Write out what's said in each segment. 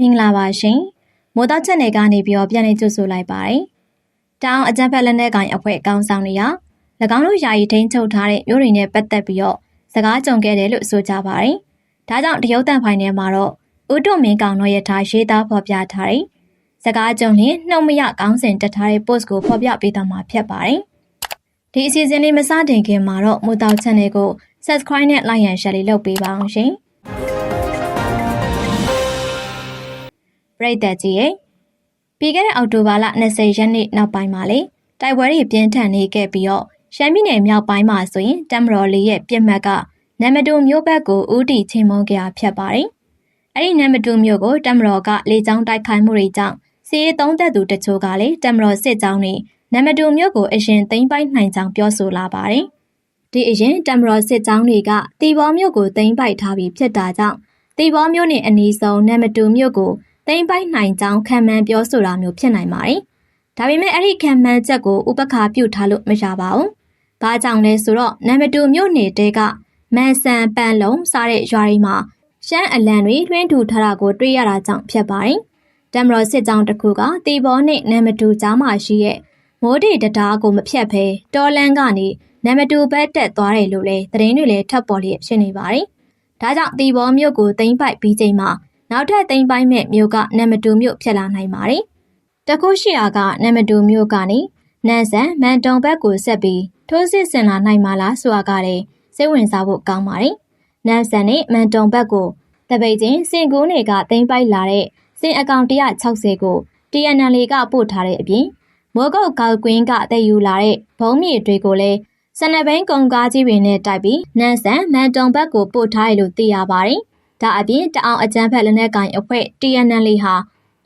မင်္ဂလာပါရှင်မိုးသားချက်နယ်ကနေပြီးတော့ပြန်လည်ကြိုဆိုလိုက်ပါတယ်တောင်အကြံဖက်လက်နက်ကိုင်အဖွဲ့အကောင်းဆောင်တွေက၎င်းတို့ယာယီထိန်းချုပ်ထားတဲ့မျိုးတွေနဲ့ပတ်သက်ပြီးတော့စကားကြုံခဲ့တယ်လို့ဆိုကြပါတယ်ဒါကြောင့်တရုတ်တန်ဖိုင်ထဲမှာတော့ဦးတုံမင်းကောင်တို့ရဲ့ထားရေးသားဖော်ပြထားတဲ့စကားကြုံရင်နှုတ်မရကောင်းစဉ်တက်ထားတဲ့ post ကိုဖော်ပြပေးသွားမှာဖြစ်ပါတယ်ဒီအစီအစဉ်လေးမစတင်ခင်မှာတော့မိုးတောက် channel ကို subscribe နဲ့ like and share လေးလုပ်ပေးပါအောင်ရှင် ပရိသတ်ကြီးရဲ့ပြီးခဲ့တဲ့အောက်တိုဘာလ20ရက်နေ့နောက်ပိုင်းမှာလေတိုက်ပွဲတွေပြင်းထန်နေခဲ့ပြီးတော့ရှမ်းပြည်နယ်မြောက်ပိုင်းမှာဆိုရင်တမတော်လေးရဲ့ပြစ်မှတ်ကနမတူမြို့ဘက်ကိုဦးတည်ချိန်မုံကြဖြစ်ပါတယ်။အဲ့ဒီနမတူမြို့ကိုတမတော်ကလေကြောင်းတိုက်ခိုက်မှုတွေကြောင့်စီးရေးသုံးသက်သူတချို့ကလည်းတမတော်စစ်ကြောင်းတွေနမတူမြို့ကိုအရင်သိမ်းပိုက်နိုင်ကြောင်းပြောဆိုလာပါတယ်။ဒီအရင်တမတော်စစ်ကြောင်းတွေကတီဘောမြို့ကိုသိမ်းပိုက်ထားပြီးဖြစ်တာကြောင့်တီဘောမြို့နယ်အနီးဆုံးနမတူမြို့ကို သိမ်းပိုက်နိုင်ကြောင်းခံမှန်းပြောဆိုတာမျိုးဖြစ်နိုင်ပါတယ်။ဒါပေမဲ့အဲ့ဒီခံမှန်းချက်ကိုဥပက္ခပြုထားလို့မရပါဘူး။ဘာကြောင့်လဲဆိုတော့နမတူမြို့နယ်တဲကမန်ဆန်ပန်လုံးစားတဲ့ရွာတွေမှာရှမ်းအလံတွေလွှင့်ထူထားတာကိုတွေ့ရတာကြောင့်ဖြစ်ပါတယ်။တမတော်စစ်ကြောင်းတစ်ခုကတီဘောနဲ့နမတူကြားမှာရှိရဲ့မိုးတေတတားကိုမဖြတ်ဘဲတော်လန်းကနေနမတူဘက်တက်သွားတယ်လို့လည်းသတင်းတွေလည်းထပ်ပေါ်လျက်ဖြစ်နေပါတယ်။ဒါကြောင့်တီဘောမြို့ကိုသိမ်းပိုက်ပြီးချိန်မှာ နောက်ထပ်သိမ်းပိုက်မဲ့မြို့ကနမတူမြို့ဖြစ်လာနိုင်ပါတယ်။တခုရှိရာကနမတူမြို့ကနေနန်းဆန်မန်တုံဘက်ကိုဆက်ပြီးထိုးစစ်ဆင်လာနိုင်မှာလားဆိုတာကလည်းစိတ်ဝင်စားဖို့ကောင်းပါတယ်။နန်းဆန်နဲ့မန်တုံဘက်ကိုတပိတ်ချင်းစင်ကူးတွေကသိမ်းပိုက်လာတဲ့စင်အကောင့်160ကို TNL ကပို့ထားတဲ့အပြင်မိုးကုတ်ကောက်ကွင်းကတည်ယူလာတဲ့ဘုံမြေတွေကိုလည်းစနဘိန်းကုံကားကြီးတွေနဲ့တိုက်ပြီးနန်းဆန်မန်တုံဘက်ကိုပို့ထားရလို့သိရပါတယ်။ ဒါအပြင်တအောင်အကြမ်းဖက်လက်နက်ကင်အဖွဲ့ TNL ဟာ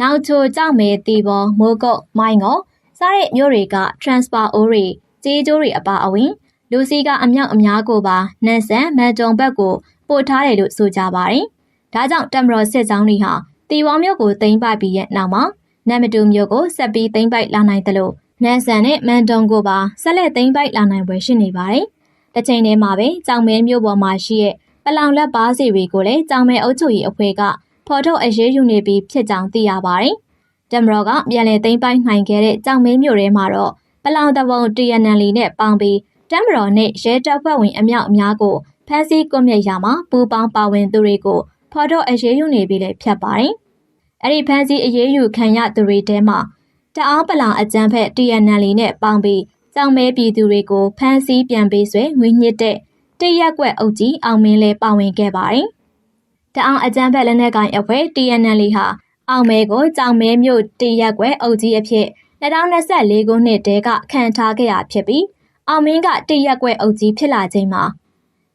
နောက်ချိုကြောက်မဲတီပေါ်မိုးကုတ်မိုင်းကိုစားတဲ့မြို့တွေက transfer အိုးတွေကြေးကြိုးတွေအပါအဝင်လူစီကအမြောက်အများကိုပါနန်းဆန်မန်တုံဘက်ကိုပို့ထားတယ်လို့ဆိုကြပါတယ်။ဒါကြောင့်တမတော်စစ်ကြောင်းတွေဟာတီဝေါမြို့ကိုသိမ်းပိုက်ပြီးရဲ့နောက်မှာနမ်မတူမြို့ကိုဆက်ပြီးသိမ်းပိုက်လာနိုင်တယ်လို့နန်းဆန်နဲ့မန်တုံကိုပါဆက်လက်သိမ်းပိုက်လာနိုင်ပွဲရှိနေပါတယ်။တစ်ချိန်တည်းမှာပဲကြောင်မဲမြို့ပေါ်မှာရှိတဲ့ ပလောင်လက်ပါစီတွေကိုလည်းကြောင်မဲအုပ်ချုပ်ရေးအဖွဲ့ကဖော်ထုတ်အရေးယူနေပြီးဖြစ်ကြောင်းသိရပါတယ်။တမတော်ကပြန်လည်သိမ်းပိုက်နိုင်ခဲ့တဲ့ကြောင်မဲမြို့ထဲမှာတော့ပလောင်တဘုံ TNL နဲ့ပေါင်းပြီးတမတော်နဲ့ရဲတပ်ဖွဲ့ဝင်အမြောက်အများကိုဖမ်းဆီးကွပ်မျက်ရာမှာပူပေါင်းပါဝင်သူတွေကိုဖော်ထုတ်အရေးယူနေပြီးလည်းဖြစ်ပါတယ်။အဲ့ဒီဖမ်းဆီးအရေးယူခံရသူတွေထဲမှာတအားပလောင်အကြမ်းဖက် TNL နဲ့ပေါင်းပြီးကြောင်မဲပြည်သူတွေကိုဖမ်းဆီးပြန်ပေးဆွဲငွေညစ်တဲ့ တရက်ကွက်အုပ်ကြီးအောင်မင်းလည်းပါဝင်ခဲ့ပါတယ်။တအောင်အကြမ်းဖက်လက်နက်ကိုင်အဖွဲ့ TNL ဟာအောင်မဲကိုကြောင်မဲမြို့တရက်ကွက်အုပ်ကြီးအဖြစ်2024ခုနှစ်တည်းကခံထားခဲ့ရဖြစ်ပြီးအောင်မင်းကတရက်ကွက်အုပ်ကြီးဖြစ်လာချိန်မှာ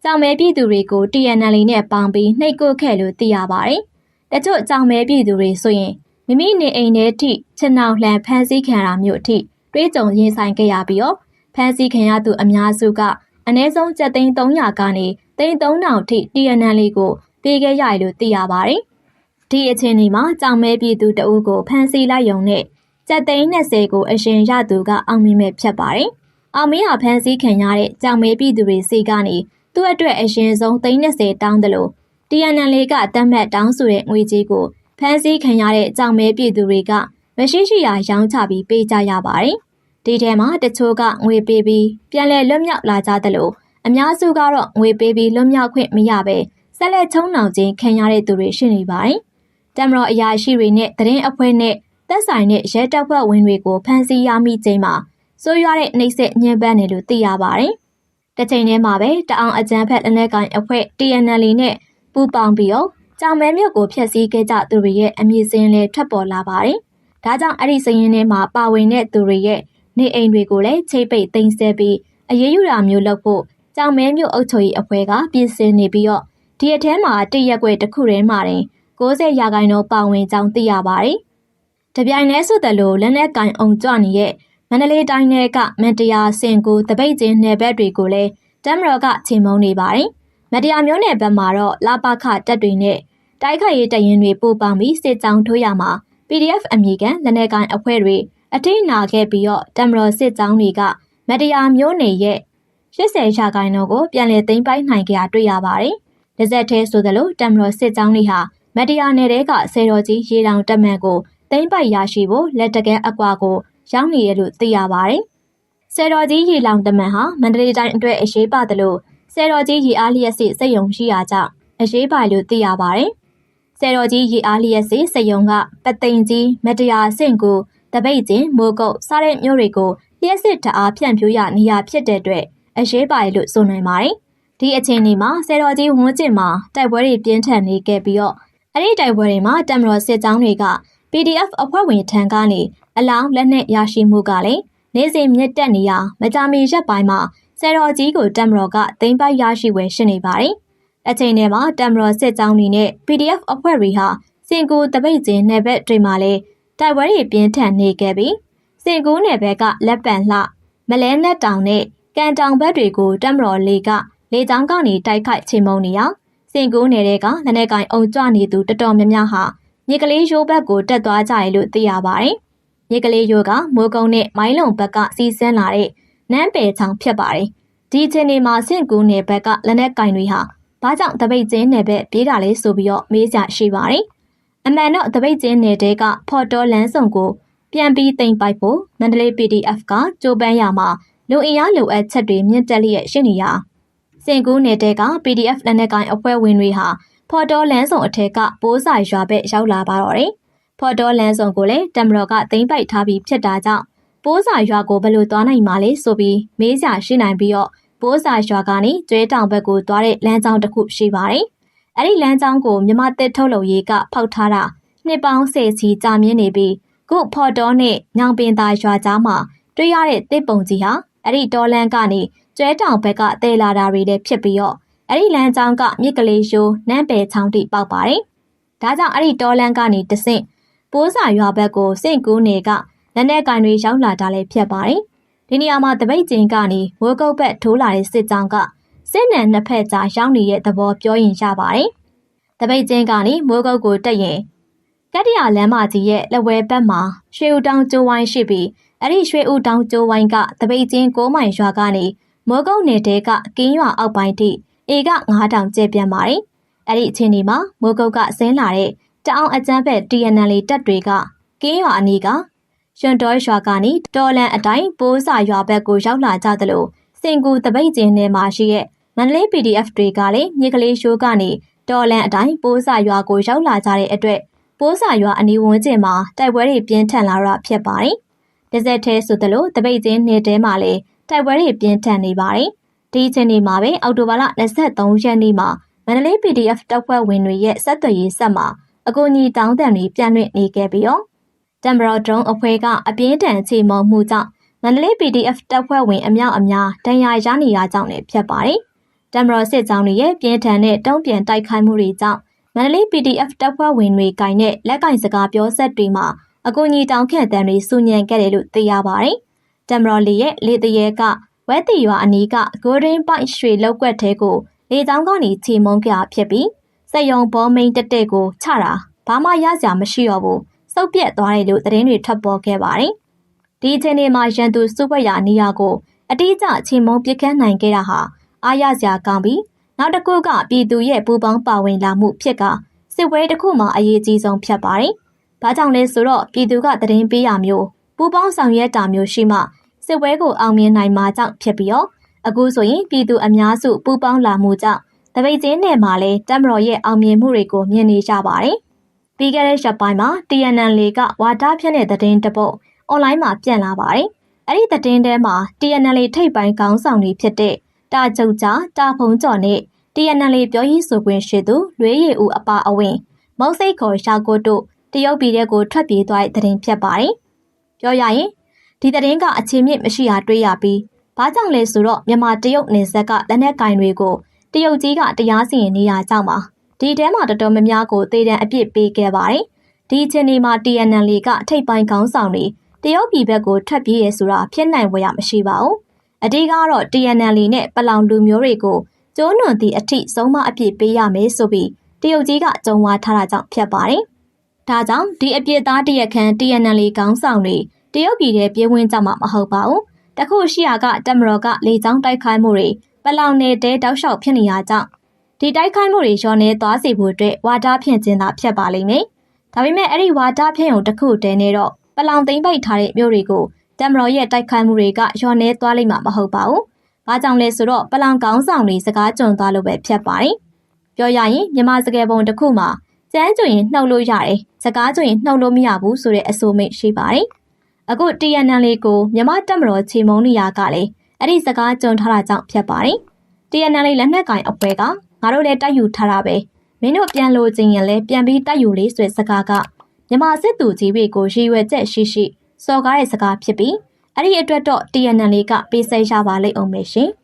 ကြောင်မဲပြည်သူတွေကို TNL နဲ့ပေါင်းပြီးနှိပ်ကွက်ခဲ့လို့သိရပါတယ်။တချို့ကြောင်မဲပြည်သူတွေဆိုရင်မိမိနေအိမ်ထဲထိချင်အောင်လှန်ဖမ်းဆီးခံရမျိုးအထိတွေးကြုံရင်ဆိုင်ခဲ့ရပြီးတော့ဖမ်းဆီးခံရသူအများစုက အနည်းဆုံးကျပ်သိန်း300ကနေသိန်း3000ထိ TNL ကိုပေးခဲ့ရလို့သိရပါတယ်။ဒီအခြေအနေမှာကြောင်မဲပြည်သူတအုပ်ကိုဖမ်းဆီးလိုက်ရုံနဲ့ကျပ်သိန်း20ကိုအရှင်ရသူကအောင်မြင်မဲ့ဖြစ်ပါတယ်။အောင်မင်းဟာဖမ်းဆီးခံရတဲ့ကြောင်မဲပြည်သူတွေစီကနေသူ့အတွက်အရှင်ဆုံးသိန်း20တောင်းတယ်လို့ TNL ကတတ်မှတ်တောင်းဆိုတဲ့ငွေကြေးကိုဖမ်းဆီးခံရတဲ့ကြောင်မဲပြည်သူတွေကမရှိရှိရာရောင်းချပြီးပေးကြရပါတယ်။ ဒီထဲမှာတချို့ကငွေပေးပြီးပြန်လည်လွတ်မြောက်လာကြသလိုအများစုကတော့ငွေပေးပြီးလွတ်မြောက်ခွင့်မရဘဲဆက်လက်ချုံနှောင်ခြင်းခံရတဲ့သူတွေရှိနေပါတယ်။တမတော်အရာရှိတွေနဲ့တရင်အဖွဲ့နဲ့သက်ဆိုင်တဲ့ရဲတပ်ဖွဲ့ဝင်တွေကိုဖမ်းဆီးရမိချိန်မှာစိုးရွားတဲ့နှိပ်စက်ညှဉ်းပန်းတယ်လို့သိရပါတယ်။တစ်ချိန်တည်းမှာပဲတအောင်အကြမ်းဖက်လက်နက်ကိုင်အဖွဲ့ TNL နဲ့ပူးပေါင်းပြီးတော့ကြောင်မဲမြို့ကိုဖျက်ဆီးခဲ့ကြသူတွေရဲ့အမည်စင်းလည်းထွက်ပေါ်လာပါတယ်။ဒါကြောင့်အဲ့ဒီစည်ရင်းထဲမှာပါဝင်တဲ့သူတွေရဲ့ နေအိမ်တွေကိုလည်းချိတ်ပိတ်သိမ်းဆည်းပြီးအရေးယူတာမျိုးလုပ်ဖို့ကြောင်မဲမြို့အုပ်ချုပ်ရေးအဖွဲ့ကပြင်ဆင်နေပြီးတော့ဒီအထဲမှာတရက်ွက်တစ်ခုထဲမှာတင်90ရာခိုင်နှုန်းပါဝင်ကြောင်းသိရပါတယ်။တပြိုင်တည်းဆိုသလိုလက်နက်ကင်အောင်ကြွနေတဲ့မန္တလေးတိုင်းနယ်ကမန်တရာစင်ကိုတပိတ်ချင်းနယ်ဘက်တွေကိုလည်းတမ်မရော်ကချိန်မုံနေပါတယ်။မတရားမျိုးနယ်ဘက်မှာတော့လာပခတက်တွေနဲ့တိုက်ခိုက်ရေးတရင်တွေပို့ပေါင်းပြီးစစ်ကြောင်းထိုးရမှာ PDF အမည်ခံလက်နက်ကိုင်အဖွဲ့တွေ အထိနာခဲ့ပြီးတော့တမ်မရော်စစ်ကြောင်းတွေကမတရားမျိုးနယ်ရဲ့80ရာခိုင်နှုန်းကိုပြန်လည်သိမ်းပိုက်နိုင်ကြတွေ့ရပါတယ်။ဒဇက်သေးဆိုသလိုတမ်မတော်စစ်ကြောင်းတွေဟာမတရားနယ်တဲကစေတော်ကြီးရေတောင်တက်မန်ကိုသိမ့်ပိုက်ရရှိဖို့လက်တကဲအကွာကိုရောက်နေရလို့သိရပါတယ်။စေတော်ကြီးရေလောင်တမန်ဟာမန္တလေးတိုင်းအတွက်အရေးပါသလိုစေတော်ကြီးရေအားလျက်စစ်စိတ်ယုံရှိရာကြောင့်အရေးပါလို့သိရပါတယ်။စေတော်ကြီးရေအားလျက်စစ်စိတ်ယုံကပသိမ်ကြီးမတရားဆင့်ကို တပိတ်ကျင်မိုးကုတ်စားတဲ့မြို့တွေကိုလျှက်စစ်တအားဖြန့်ဖြူးရနေရဖြစ်တဲ့အတွက်အရေးပါလို့ဆိုနိုင်ပါတယ်။ဒီအချိန်ဒီမှာစေတော်ကြီးဝန်းကျင်မှာတိုက်ပွဲတွေပြင်းထန်နေခဲ့ပြီးတော့အဲ့ဒီတိုက်ပွဲတွေမှာတမတော်စစ်ကြောင်းတွေက PDF အဖွဲ့ဝင်ထံကနေအလောင်းလက်နက်ရရှိမှုကလည်းနေစဉ်မြင့်တက်နေရမကြမီရက်ပိုင်းမှာဆယ်တော်ကြီးကိုတမတော်ကသိမ်းပိုက်ရရှိဝယ်ရှိနေပါတယ်။အချိန်ထဲမှာတမတော်စစ်ကြောင်းတွေနဲ့ PDF အဖွဲ့တွေဟာစင်ကူတပိတ်ကျင်းနယ်ဘက်တွေမှာလည်း တိုက်ပွဲတွေပြင်းထန်နေခဲ့ပြီးစင်ကူနယ်ဘက်ကလက်ပံလှမလဲနက်တောင်နဲ့ကန်တောင်ဘက်တွေကိုတမတော်လေးကလေကြောင်းကနေတိုက်ခိုက်ချိန်မုံနေရစင်ကူနယ်တွေကလက်နက်ကင်အုံကြွနေသူတော်တော်များများဟာမြစ်ကလေးရိုးဘက်ကိုတက်သွားကြရလို့သိရပါတယ်။မြစ်ကလေးရိုးကမိုးကုန်းနဲ့မိုင်းလုံဘက်ကစီးဆင်းလာတဲ့နန်းပယ်ချောင်ဖြစ်ပါတယ်။ဒီချိန်ဒီမှာဆင့်ကူးနယ်ဘက်ကလက်နက်ကင်တွေဟာဘာကြောင့်တပိတ်ကျင်းနယ်ဘက်ပြေးတာလဲဆိုပြီးတော့မေးကြရှိပါတယ်။ အမှန်တော့တပိတ်ကျင်းနယ်တဲကဖော်တော်လန်းစုံကိုပြန်ပြီးတင်ပိုက်ဖို့မန္တလေး PDF ကကြိုးပမ်းရမှာလူအင်အားလိုအပ်ချက်တွေမြင့်တက်လျက်ရှိနေရစင်ကူးနယ်တဲက PDF လက်နက်ကိုင်အဖွဲ့ဝင်တွေဟာဖော်တော်လန်းဆောင်အထက်ကပိုးစာရွာဘက်ရောက်လာပါတော့တယ်။ဖော်တော်လန်းဆောင်ကိုလည်းတမတော်ကသိမ့်ပိုက်ထားပြီးဖြစ်တာကြောင့်ပိုးစာရွာကိုဘယ်လိုသွားနိုင်မှာလဲဆိုပြီးမေးစရာရှိနိုင်ပြီးတော့ပိုးစာရွာကနေကျွဲတောင်ဘက်ကိုသွားတဲ့လမ်းကြောင်းတစ်ခုရှိပါတယ်။ အဲ့ဒီလမ်းကြောင်းကိုမြမတစ်ထုတ်လုပ်ရေးကဖောက်ထားတာနှစ်ပေါင်းဆယ်ချီကြာမြင့်နေပြီးခုဖော်တော်နဲ့ညောင်ပင်သာရွာကြားမှာတွေ့ရတဲ့တစ်ပုံကြီးဟာအဲ့ဒီတော်လန်းကနေကျွဲတောင်ဘက်ကတဲလာတာတွေလည်းဖြစ်ပြီးတော့အဲ့ဒီလမ်းကြောင်းကမြစ်ကလေးရှိုးနန်းပယ်ချောင်းတိပေါက်ပါတယ်။ဒါကြောင့်အဲ့ဒီတောလန်းကနေတဆင့်ပိုးစာရွာဘက်ကိုစင့်ကူးနေကလက်နက်ကင်တွေရောက်လာတာလည်းဖြစ်ပါတယ်။ဒီနေရာမှာတပိတ်ကျင်ကနေဝိုးကုတ်ဘက်ထိုးလာတဲ့စစ်ကြောင်းက စစ်နံနှစ်ဖက်ကြားရောက်နေတဲ့သဘောပြောရင်ရပါတယ်။တပိတ်ကျင်ကနေမိုးကုတ်ကိုတက်ရင်ကတ္တရာလမ်းမကြီးရဲ့လက်ဝဲဘက်မှာရွှေဦးတောင်ကျိုးဝိုင်းရှိပြီးအဲ့ဒီရွှေဦးတောင်ကျိုးဝိုင်းကတပိတ်ကျင်း၉မိုင်ရွာကနေမိုးကုတ်နယ်တဲကကင်းရွာအောက်ပိုင်းထိအေက9000ကျဲပြန်ပါတယ်။အဲ့ဒီအချိန်ဒီမှာမိုးကုတ်ကဆင်းလာတဲ့တအောင်အကျန်းဖက် TNL တပ်တွေကကင်းရွာအနီးကရွှွန်တော်ရွာကနေတော်လန်အတိုင်းပိုးစာရွာဘက်ကိုရောက်လာကြသလိုစင်ကူတပိတ်ကျင်းထဲမှာရှိတဲ့ မန္တလေး PDF တွေကလည်းမြေကလေးရှိုးကနေတော်လန်အတိုင်းပိုးစာရွာကိုရောက်လာကြတဲ့အတွက်ပိုးစာရွာအနီးဝန်းကျင်မှာတိုက်ပွဲတွေပြင်းထန်လာတာဖြစ်ပါတယ်။ဒီဇက်သေးဆိုသလိုတပိတ်ကျင်းနေတဲမှာလည်းတိုက်ပွဲတွေပြင်းထန်နေပါတယ်ဒီအချိန်ဒီမှာပဲအော်တိုဘာလ23ရက်နေ့မှာမန္တလေး PDF တပ်ဖွဲ့ဝင်တွေရဲ့ဆက်သွယ်ရေးဆက်မှာအကူအညီတောင်းတန်တွေပြန်လွှင့်နေခဲ့ပြီးတော့တမ်ဘရော့ဒရုန်းအဖွဲ့ကအပြင်းထန်ချေမှုန်မှုကြောင့်မန္တလေး PDF တပ်ဖွဲ့ဝင်အများအများဒဏ်ရာရနေရကြောင်းလည်းဖြစ်ပါတယ်။ တမ်ဘရော့စစ်ကြောင်းတွေရဲ့ပြင်းထန်တဲ့တုံ့ပြန်တိုက်ခိုက်မှုတွေကြောင့်မန္တလေး PDF တပ်ဖွဲ့ဝင်တွေကင်တဲ့လက်ကင်စကားပြောဆက်တွေမှာအကူအညီတောင်းခဲ့တဲ့တွေစုညံခဲ့တယ်လို့သိရပါတယ်။တမ်ဘရော့လေးရဲ့လေတရဲကဝက်တီရွာအနီးက Golden Point ရွှေလောက်ကွက်ထဲကိုလေကြောင်းကနေချီမုန်းကြဖြစ်ပြီးစက်ယုံဘောမိန်တက်တက်ကိုချတာဘာမှရစရာမရှိတော့ဘူးစုပ်ပြက်သွားတယ်လို့သတင်းတွေထွက်ပေါ်ခဲ့ပါတယ်။ဒီအချိန်မှာရန်သူစုဘက်ရနေရာကိုအတိအကျချီမုန်းပစ်ခတ်နိုင်ခဲ့တာဟာ အားရစရာကောင်းပြီးနောက်တစ်ခုကပြည်သူရဲ့ပူပေါင်းပါဝင်လာမှုဖြစ်ကစစ်ပွဲတစ်ခုမှာအရေးကြီးဆုံးဖြစ်ပါတယ်။ဘာကြောင့်လဲဆိုတော့ပြည်သူကသတင်းပေးရမျိုးပူပေါင်းဆောင်ရွက်တာမျိုးရှိမှစစ်ပွဲကိုအောင်မြင်နိုင်မှာကြောင့်ဖြစ်ပြီးတော့အခုဆိုရင်ပြည်သူအများစုပူးပေါင်းလာမှုကြောင့်တပိတ်ချင်းနယ်မှာလည်းတက်မတော်ရဲ့အောင်မြင်မှုတွေကိုမြင်နေကြပါတယ်။ပြီးခဲ့တဲ့ရက်ပိုင်းမှာ TNN လေကဝါဒဖြန့်တဲ့သတင်းတပုတ်အွန်လိုင်းမှာပြန့်လာပါတယ်။အဲ့ဒီသတင်းထဲမှာ TNN လေထိပ်ပိုင်းခေါင်းဆောင်တွေဖြစ်တဲ့ တာကျုပ်ကြားတာဖုံကျော်နဲ့ TNN လေပြောရေးဆိုခွင့်ရှိသူလွေးရည်ဦးအပါအဝင်မုံစိတ်ခေါ်ရှာကိုတို့တရုတ်ပြည်တဲ့ကိုထွက်ပြေးသွားတဲ့သတင်းဖြစ်ပါတယ်။ပြောရရင်ဒီသတင်းကအခြေမြင့်မရှိတာတွေ့ရပြီးဘာကြောင့်လဲဆိုတော့မြန်မာတရုတ်နယ်စပ်ကလက်နက်ကင်တွေကိုတရုတ်ကြီးကတရားစီရင်နေရကြောင်းပါဒီတဲမှာတော်တော်များများကိုသေတံအပြစ်ပေးခဲ့ပါတယ်ဒီအချိန်ဒီမှာ TNL ကထိပ်ပိုင်းခေါင်းဆောင်တွေတရုတ်ပြည်ဘက်ကိုထွက်ပြေးရဆိုတာဖြစ်နိုင်ဝရမရှိပါဘူး အတိကတော့ TNL နဲ့ပလောင်လူမျိုးတွေကိုကျိုးနွန်သည့်အထိဆုံးမအပြစ်ပေးရမယ်ဆိုပြီးတရုတ်ကြီးကကြုံဝါထားတာကြောင့်ဖြစ်ပါတယ်ဒါကြောင့်ဒီအပြစ်သားတရက်ခန့် TNL ခေါင်းဆောင်တွေတရုတ်ပြည်ထဲပြေးဝင်ကြမှာမဟုတ်ပါဘူး။တခုရှိရာကတမတော်ကလေကြောင်းတိုက်ခိုက်မှုတွေပလောင်နယ်တဲတောက်လျှောက်ဖြစ်နေရကြောင်းဒီတိုက်ခိုက်မှုတွေလျော့နေသွားစေဖို့အတွက်ဝါဒဖြန့်ခြင်းသာဖြစ်ပါလိမ့်မယ်။ဒါပေမဲ့အဲ့ဒီဝါဒဖြန့်ုံတစ်ခုတည်းနဲ့တော့ပလောင်သိမ့်ပိတ်ထားတဲ့မြို့တွေကို တမတော်ရဲ့တိုက်ခိုက်မှုတွေကလျော့နေသွားလိမ့်မှာမဟုတ်ပါဘူး။ဘာကြောင့်လဲဆိုတော့ပလောင်ကောင်းဆောင်တွေစကားကြုံသွားလို့ပဲဖြစ်ပါတယ်။ပြောရရင်မြမစကယ်ပုံတစ်ခုမှာကျန်းကျွရင်နှုတ်လို့ရတယ်။စကားကျွရင်နှုတ်လို့မရဘူးဆိုတဲ့အဆိုမိတ်ရှိပါတယ်။အခု TNN လေးကိုမြမတက်မတော်ချေမုံနေရကလည်းအဲ့ဒီစကားကြုံထားတာကြောင့်ဖြစ်ပါတယ်။ TNN လေးလက်နက်ကင်အပွဲကငါတို့လည်းတိုက်ယူထားတာပဲ။မင်းတို့ပြန်လို့ချင်းရင်လည်းပြန်ပြီးတိုက်ယူလေးဆိုတဲ့စကားကမြမစစ်သူကြီးတွေကိုရည်ရွယ်ချက်ရှိရှိ စော်ကားတဲ့စကားဖြစ်ပြီးအဲ့ဒီအတွက်တော့ TNN လေးကပေးဆက်ရပါလိမ့်အောင်မယ်ရှင်။